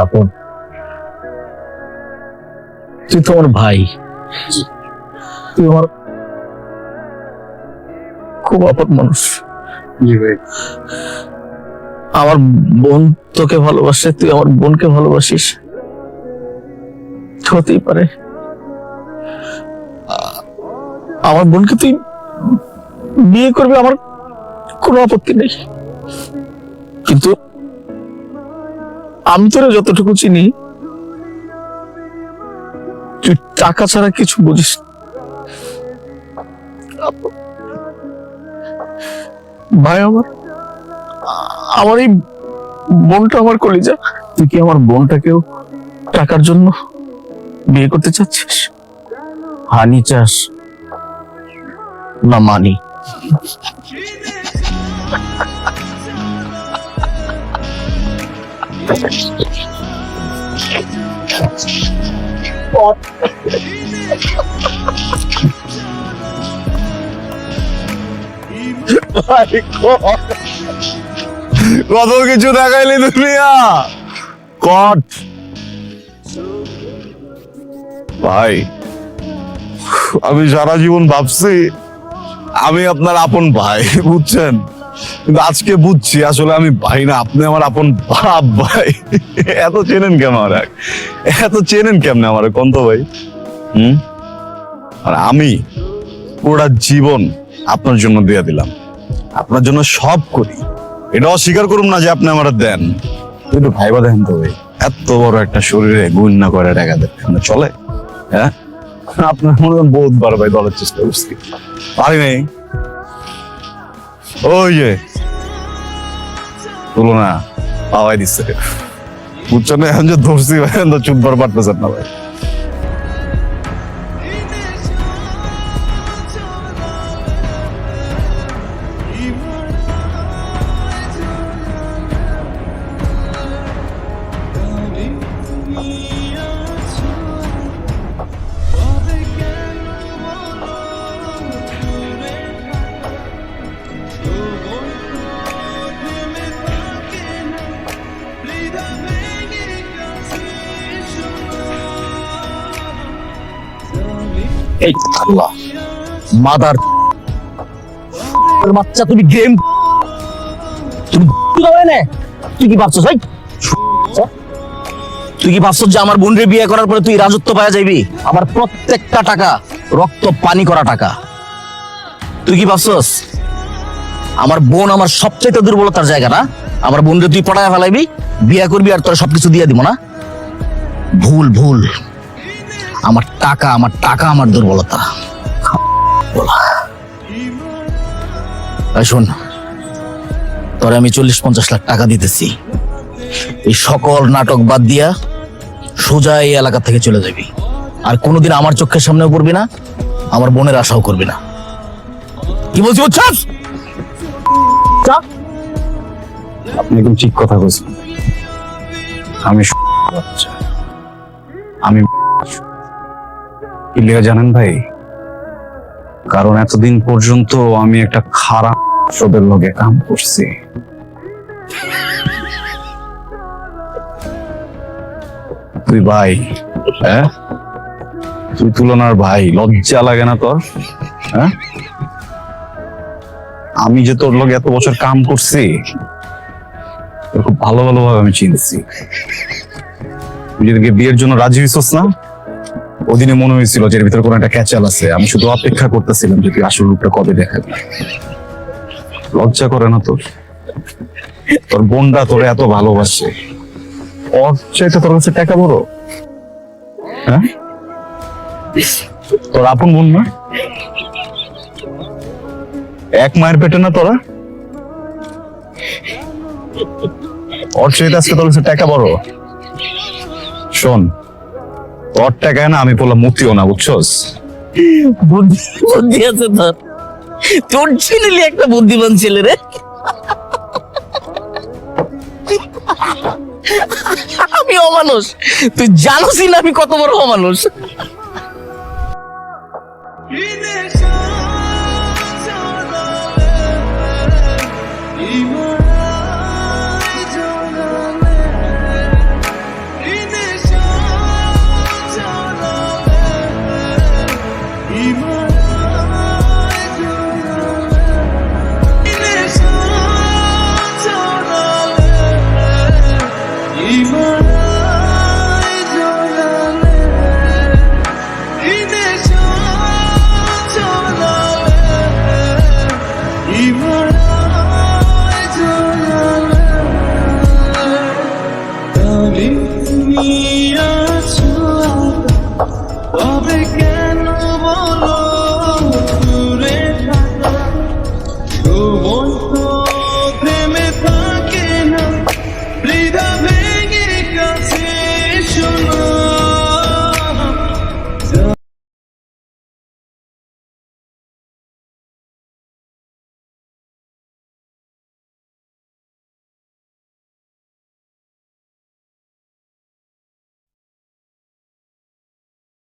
আপন। তুই তো আমার ভাই। তুই আমার খুব আপন মানুষ। আমার বোন তোকে ভালোবাসে তুই আমার বোনকে ভালোবাসিস। হতেই পারে। আমার বোনকে তুই বিয়ে করবি আমার কোনো আপত্তি নেই। কিন্তু আমি তোরা যতটুকু চিনি তুই টাকা ছাড়া কিছু বুঝিস ভাই আমার আমার এই বোনটা আমার কলিজা। তুই কি আমার বোনটাকেও টাকার জন্য বিয়ে করতে চাচ্ছিস? হানি চাস? না মানি। কত কিছু দেখাইলি দুনিয়া? কট ভাই, আমি সারা জীবন ভাবছি, আমি আপনার আপন ভাই, বুঝছেন? কিন্তু আজকে বুঝছি, আসলে আমি ভাই না, আপনি আমার আপন বাপ ভাই। এত চেনেন কেন আমার? এত চেনেন কেমনে আমার, কন্ত ভাই? হুম? আর আমি পুরা জীবন আপনার জন্য দিয়ে দিলাম। আপনার জন্য সব করি। এটা অস্বীকার করুন না যে আপনি আমার দেন। কিন্তু ভাইবা দেখেন তো ভাই, এত বড় একটা শরীরে গুণ না করে টাকা দেন। চলে হ্যাঁ? আপনার মনে হয় বহুতবার ভাই দলের চেষ্টা করছি। পারি নাই? ওই যে তুলনা পাওয়াই দিচ্ছে। বুঝছেন এখন যে ধরছি এখন চুপবার পারতেছেন না ভাই। এই আল্লাহ মাদার বাচ্চা তুমি গেম তুমি তুই কি ভাবছস ভাই তুই কি যে আমার বিয়ে করার পরে তুই রাজত্ব পাওয়া আমার প্রত্যেকটা টাকা, রক্ত, পানি করা টাকা। তুই কি ভাবছস? আমার বোন আমার সবচাইতে দুর্বলতার জায়গা না? আমার বোনরে তুই পড়ায় ফেলাইবি, বিয়ে করবি আর তোর সবকিছু দিয়ে দিব না? ভুল ভুল। আমার টাকা আমার টাকা আমার দুর্বলতা। শোন তোরে আমি চল্লিশ পঞ্চাশ লাখ টাকা দিতেছি। এই সকল নাটক বাদ দিয়া সোজা এই এলাকা থেকে চলে যাবি। আর কোনোদিন আমার চোখের সামনেও পড়বি না আমার বোনের আশাও করবি না। কি বলছি বুঝছস। আপনি একদম ঠিক কথা বলছেন। আমি আমি লেগে জানেন ভাই? কারণ এতদিন পর্যন্ত আমি একটা খারাপ সবের লগে কাম করছি। তুই ভাই হ্যাঁ? তুই তুলনার ভাই, লজ্জা লাগে না তোর? হ্যাঁ? আমি যে তোর লগে এত বছর কাম করছি খুব ভালো ভালোভাবে আমি চিনছি। তুই যেদিকে বিয়ের জন্য রাজি হইছস না ওদিনে মনে হয়েছিল যে এর ভিতরে কোনো একটা ক্যাচাল আছে। আমি শুধু অপেক্ষা করতেছিলাম যে তুই আসল রূপটা কবে দেখাবি। লজ্জা করে না তোর? তোর বোনটা তোরে এত ভালোবাসে। ওর চাইতে তোর কাছে টাকা বড়? হ্যাঁ? তোর আপন বোন না? এক মায়ের পেটে না তোরা? ওর আজকে তোর কাছে টাকা বড়? শোন ওর টাকায় না আমি বললাম, মুক্তিও না, বুঝছস? বুদ্ধি আছে তোর। তোর ছেলে একটা বুদ্ধিমান ছেলে রে। আমি অমানুষ। তুই জানোসই না আমি কত বড় অমানুষ। তবে কে